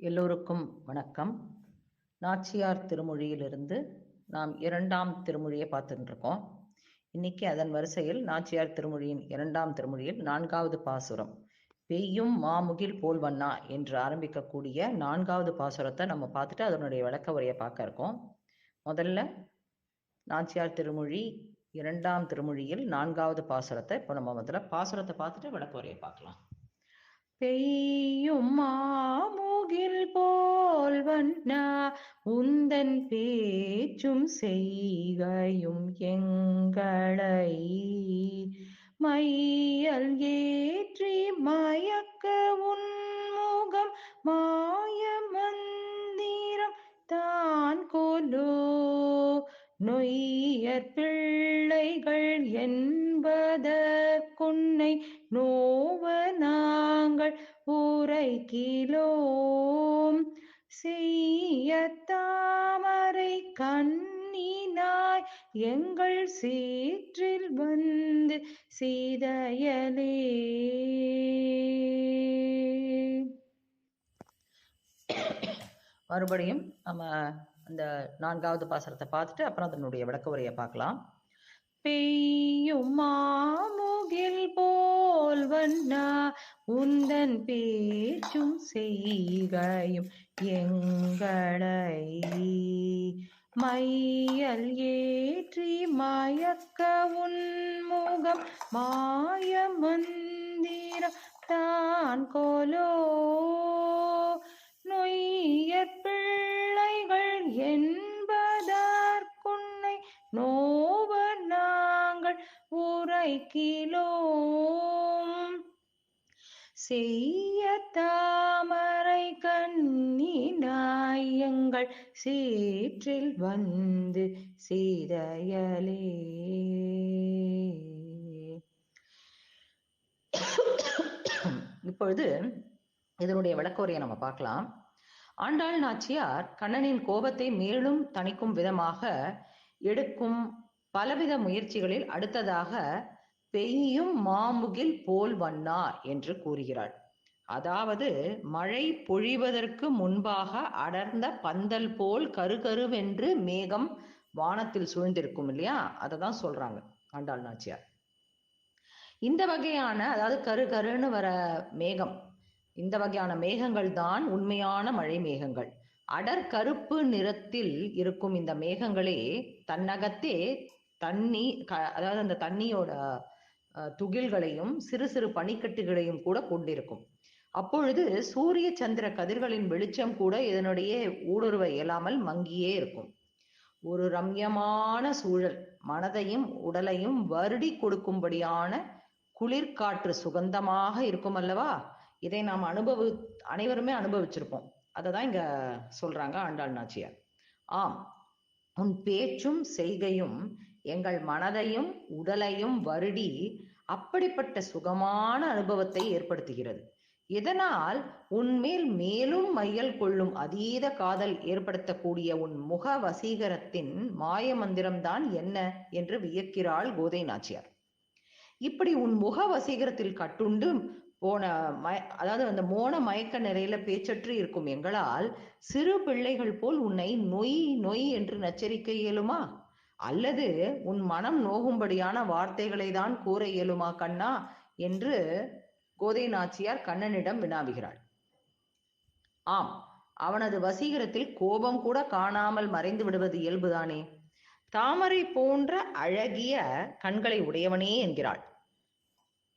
எல்லோருக்கும் வணக்கம். நாச்சியார் திருமொழியிலிருந்து நாம் இரண்டாம் திருமொழியை பார்த்துட்டு இருக்கோம் இன்னைக்கு அதன் வரிசையில் நாச்சியார் திருமொழியின் இரண்டாம் திருமொழியில் நான்காவது பாசுரம் பெய்யும் மாமுகில் போல்வண்ணா என்று ஆரம்பிக்கக்கூடிய நான்காவது பாசுரத்தை நம்ம பார்த்துட்டு அதனுடைய விளக்க உரையை பார்க்க இருக்கோம். முதல்ல நாச்சியார் திருமொழி இரண்டாம் திருமொழியில் நான்காவது பாசுரத்தை இப்போ நம்ம முதல்ல பாசுரத்தை பார்த்துட்டு விளக்க உரையை பார்க்கலாம். பெய்யும் மாமு மூங்கில் போல் வண்ணா உந்தன் பேச்சும் செய்கையும் எங்களை. மையல் ஏற்றி மயக்க உன்முகம் மாய மந்திரம் தான் கொலோ. நொய்யற் பிள்ளைகள் என்பதற்குன்னை நோவ நாங்கள் உரைக்கிலோம் செய்ய தாமரை கண்ணினாய் எங்கள் சீற்றில் வந்து சீதையலே. மறுபடியும் நம்ம அந்த நான்காவது பாசனத்தை பார்த்துட்டு அப்புறம் அதனுடைய விளக்க உரையை பார்க்கலாம். பெய்யும் மாமுகில் போல் வண்ணா உந்தன் பேச்சும் செய்கையும் எங்களை மையல் ஏற்றி மயக்க உன்முகம் மாய மந்திரம் தான் கோலோ உரைக்கிலோம் செய்ய தாமரை கண்ணினாயங்கள் சீற்றில் வந்து சீதையலே. இப்பொழுது இதனுடைய விளக்கோரையை நம்ம பார்க்கலாம். ஆண்டாள் நாச்சியார் கண்ணனின் கோபத்தை மேலும் தணிக்கும் விதமாக எடுக்கும் பலவித முயற்சிகளில் அடுத்ததாக பெய்யும் மாமுகில் போல் வண்ணா என்று கூறுகிறாள். அதாவது மழை பொழிவதற்கு முன்பாக அடர்ந்த பந்தல் போல் கருகருவென்று மேகம் வானத்தில் சூழ்ந்திருக்கும் இல்லையா? அதை தான் சொல்றாங்க ஆண்டாள் நாச்சியார். இந்த வகையான அதாவது கரு கருன்னு வர மேகம் இந்த வகையான மேகங்கள் தான் உண்மையான மழை மேகங்கள். அடர் கருப்பு நிறத்தில் இருக்கும் இந்த மேகங்களே தன்னகத்தே தண்ணி அதாவது அந்த தண்ணியோட துகில்களையும் சிறு சிறு பனிக்கட்டுகளையும் கூட கொண்டிருக்கும். அப்பொழுது சூரிய சந்திர கதிர்களின் வெளிச்சம் கூட இதனுடைய ஊடுருவ இயலாமல் மங்கியே இருக்கும். ஒரு ரம்யமான சூழல். மனதையும் உடலையும் வருடி கொடுக்கும்படியான குளிர்காற்று சுகந்தமாக இருக்கும் அல்லவா? இதை நாம் அனுபவி அனைவருமே அனுபவிச்சிருப்போம். அதை தான் இங்க சொல்றாங்க ஆண்டாள் நாச்சியார். ஆம். உன் பேச்சும் செய்கையும் எங்கள் மனதையும் உடலையும் வருடி அப்படிப்பட்ட சுகமான அனுபவத்தை ஏற்படுத்துகிறது. இதனால் உன்மேல் மேலும் மையல் கொள்ளும் அதீத காதல் ஏற்படுத்தக்கூடிய உன் முக வசீகரத்தின் மாய மந்திரம்தான் என்ன? என்று வியக்கிறாள் கோதை நாச்சியார். இப்படி உன் முக வசீகரத்தில் கட்டுண்டு போன மய அதாவது அந்த மோன மயக்க நிலையில பேச்சற்று இருக்கும் எங்களால் சிறு பிள்ளைகள் போல் உன்னை நொய் நொய் என்று நச்சரிக்க இயலுமா? அல்லது உன் மனம் நோகும்படியான வார்த்தைகளை தான் கூற இயலுமா கண்ணா? என்று கோதை நாச்சியார் கண்ணனிடம் வினாவுகிறாள். ஆம் அவனது வசீகரத்தில் கோபம் கூட காணாமல் மறைந்து விடுவது இயல்புதானே? தாமரை போன்ற அழகிய கண்களை உடையவனே என்கிறாள்.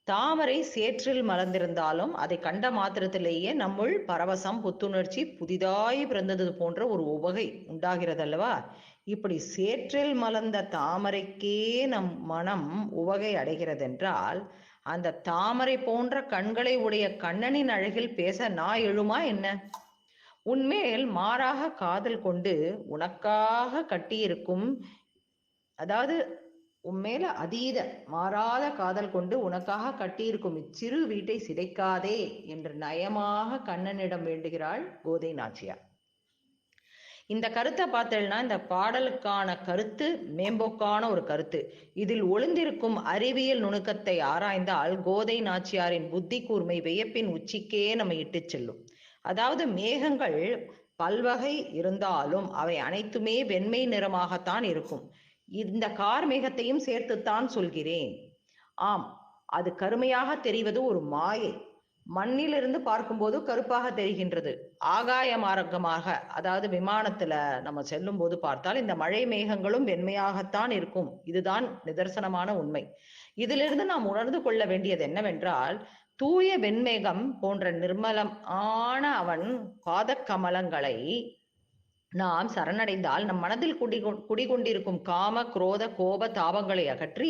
தாமரை சேற்றில் மலர்ந்திருந்தாலும் அதை கண்ட மாத்திரத்திலேயே நம்முள் பரவசம் புத்துணர்ச்சி புதிதாய் பிறந்தது போன்ற ஒரு உவகை உண்டாகிறதல்லவா? இப்படி சேற்றில் மலர்ந்த தாமரைக்கே நம் மனம் உவகை அடைகிறதென்றால் அந்த தாமரை போன்ற கண்களை உடைய கண்ணனின் அழகில் பேச நான் எழுமா என்ன? உன்மேல் மாறாக காதல் கொண்டு உனக்காக கட்டியிருக்கும் அதாவது உன்மேல அதீத மாறாத காதல் கொண்டு உனக்காக கட்டியிருக்கும் இச்சிறு வீட்டை சிதைக்காதே என்று நயமாக கண்ணனிடம் வேண்டுகிறாள் கோதை நாச்சியார். இந்த கருத்தை பார்த்தேன்னா இந்த பாடலுக்கான கருத்து மேம்போக்கான ஒரு கருத்து. இதில் ஒளிந்திருக்கும் அறிவியல் நுணுக்கத்தை ஆராய்ந்தால் கோதை நாச்சியாரின் புத்தி கூர்மை வியப்பின் உச்சிக்கே நம்ம இட்டுச் செல்லும். அதாவது மேகங்கள் பல்வகை இருந்தாலும் அவை அனைத்துமே வெண்மை நிறமாகத்தான் இருக்கும். இந்த கார் மேகத்தையும் சேர்த்துத்தான் சொல்கிறேன். ஆம் அது கருமையாக தெரிவது ஒரு மாயை. மண்ணிலிருந்து பார்க்கும்போது கருப்பாக தெரிகின்றது. ஆகாய மார்க்கமாக அதாவது விமானத்துல நம்ம செல்லும் போது பார்த்தால் இந்த மழை மேகங்களும் வெண்மையாகத்தான் இருக்கும். இதுதான் நிதர்சனமான உண்மை. இதிலிருந்து நாம் உணர்ந்து கொள்ள வேண்டியது என்னவென்றால் தூய வெண்மேகம் போன்ற நிர்மலம் ஆன அவன் பாதக் கமலங்களை நாம் சரணடைந்தால் நம் மனதில் குடி குடிகொண்டிருக்கும் காம குரோத கோப தாபங்களை அகற்றி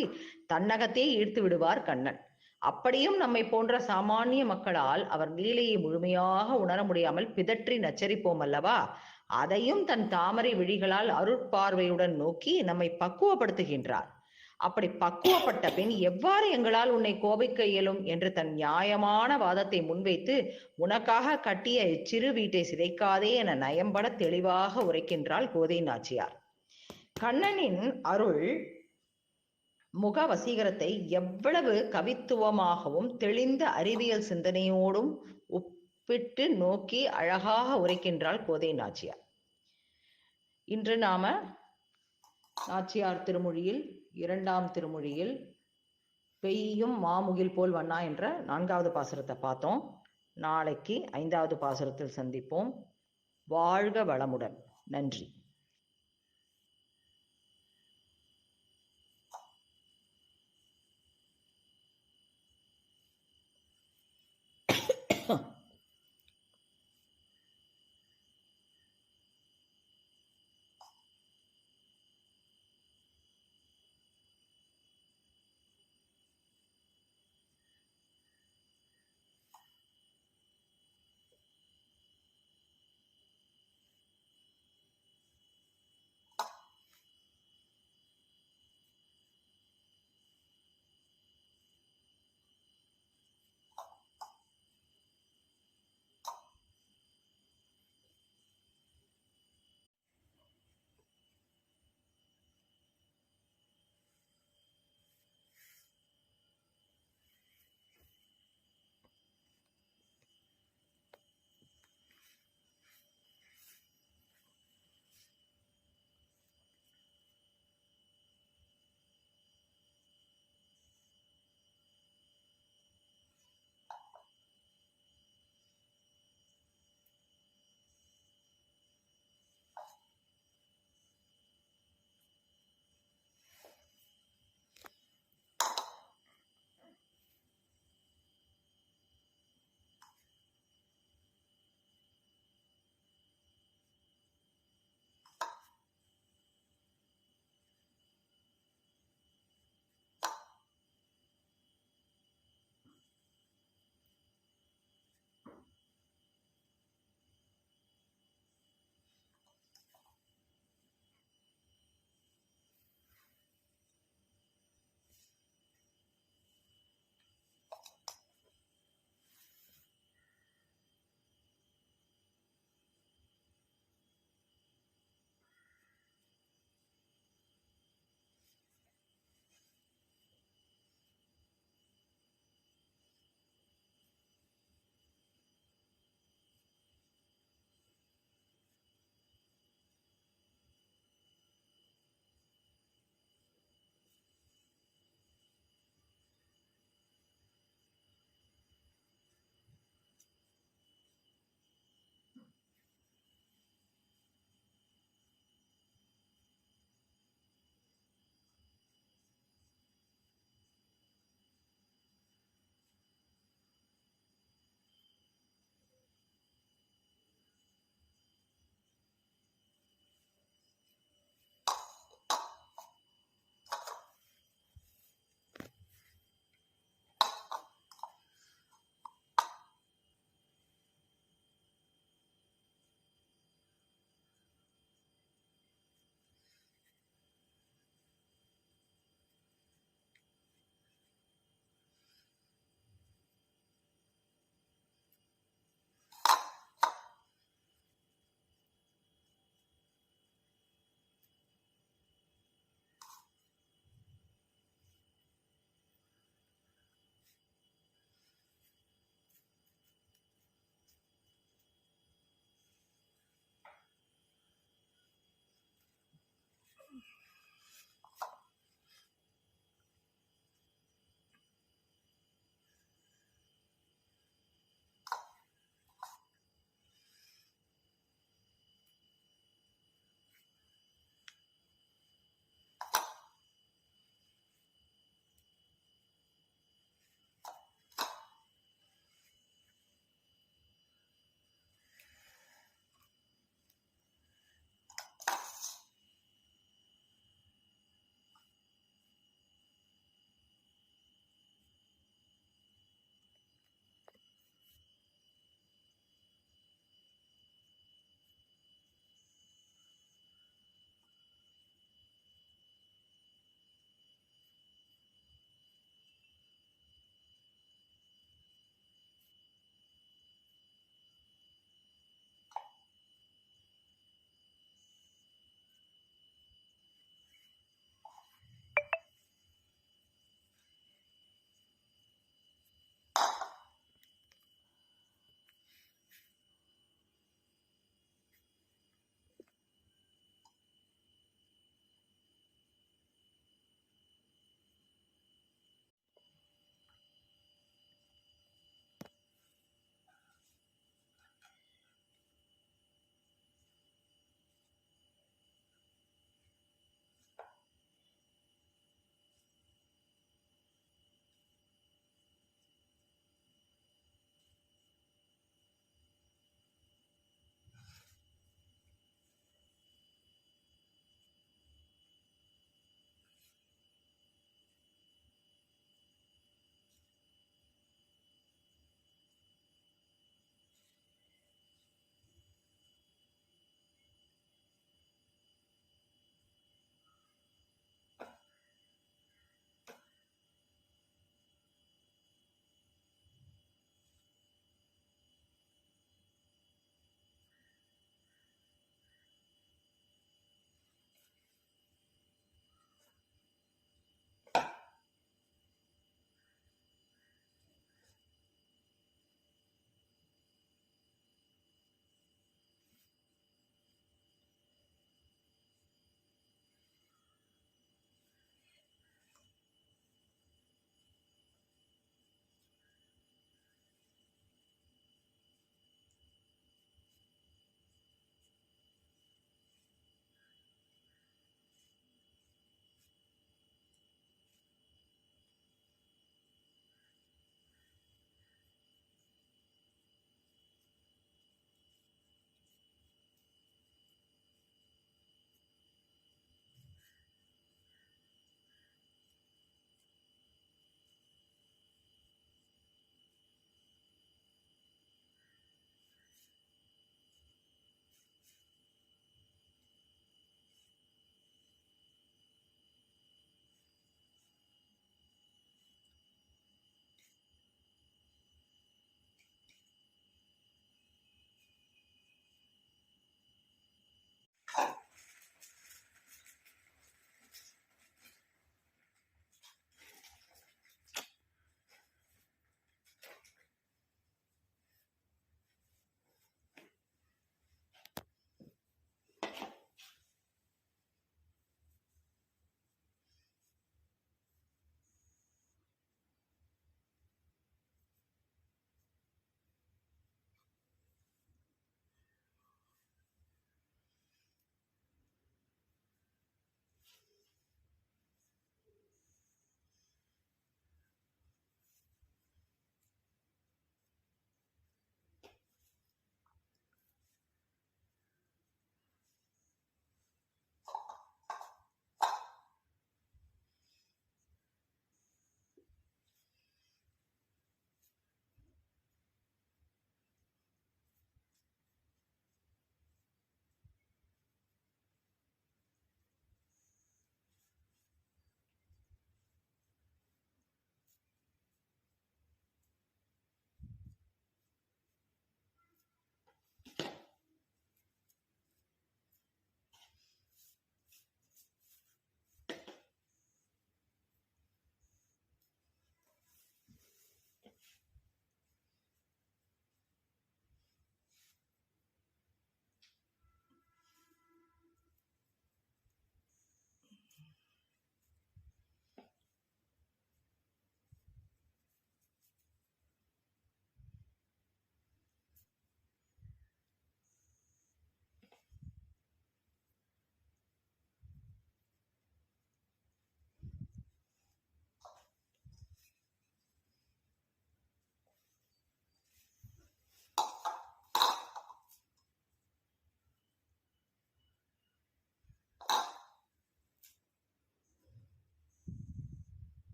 தன்னகத்தே ஈர்த்து விடுவார் கண்ணன். அப்படியும் நம்மை போன்ற சாமானிய மக்களால் அவர் லீலையை முழுமையாக உணர முடியாமல் பிதற்றி நச்சரிப்போம் அல்லவா? அதையும் தன் தாமரை விழிகளால் அருட்பார்வையுடன் நோக்கி நம்மை பக்குவப்படுத்துகின்றார். அப்படி பக்குவப்பட்ட பின் எவ்வாறு எங்களால் உன்னை கோபிக்க இயலும் என்று தன் நியாயமான வாதத்தை முன்வைத்து உனக்காக கட்டிய இச்சிறு வீட்டை சிதைக்காதே என நயம்பட தெளிவாக உரைக்கின்றாள் கோதை நாச்சியார். கண்ணனின் அருள் முக வசீகரத்தை எவ்வளவு கவித்துவமாகவும் தெளிந்த அறிவியல் சிந்தனையோடும் ஒப்பிட்டு நோக்கி அழகாக உரைக்கின்றாள் கோதை நாச்சியார். இன்று நாம நாச்சியார் திருமொழியில் இரண்டாம் திருமொழியில் பெய்யும் மாமுகில் போல் வண்ணா என்ற நான்காவது பாசுரத்தை பார்த்தோம். நாளைக்கு ஐந்தாவது பாசுரத்தில் சந்திப்போம். வாழ்க வளமுடன். நன்றி.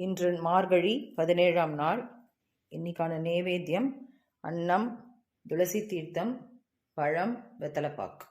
இன்று மார்கழி பதினேழாம் நாள். இன்னைக்கான நேவேத்தியம் அன்னம் துளசி தீர்த்தம் பழம் வெத்தலைப்பாக்கு.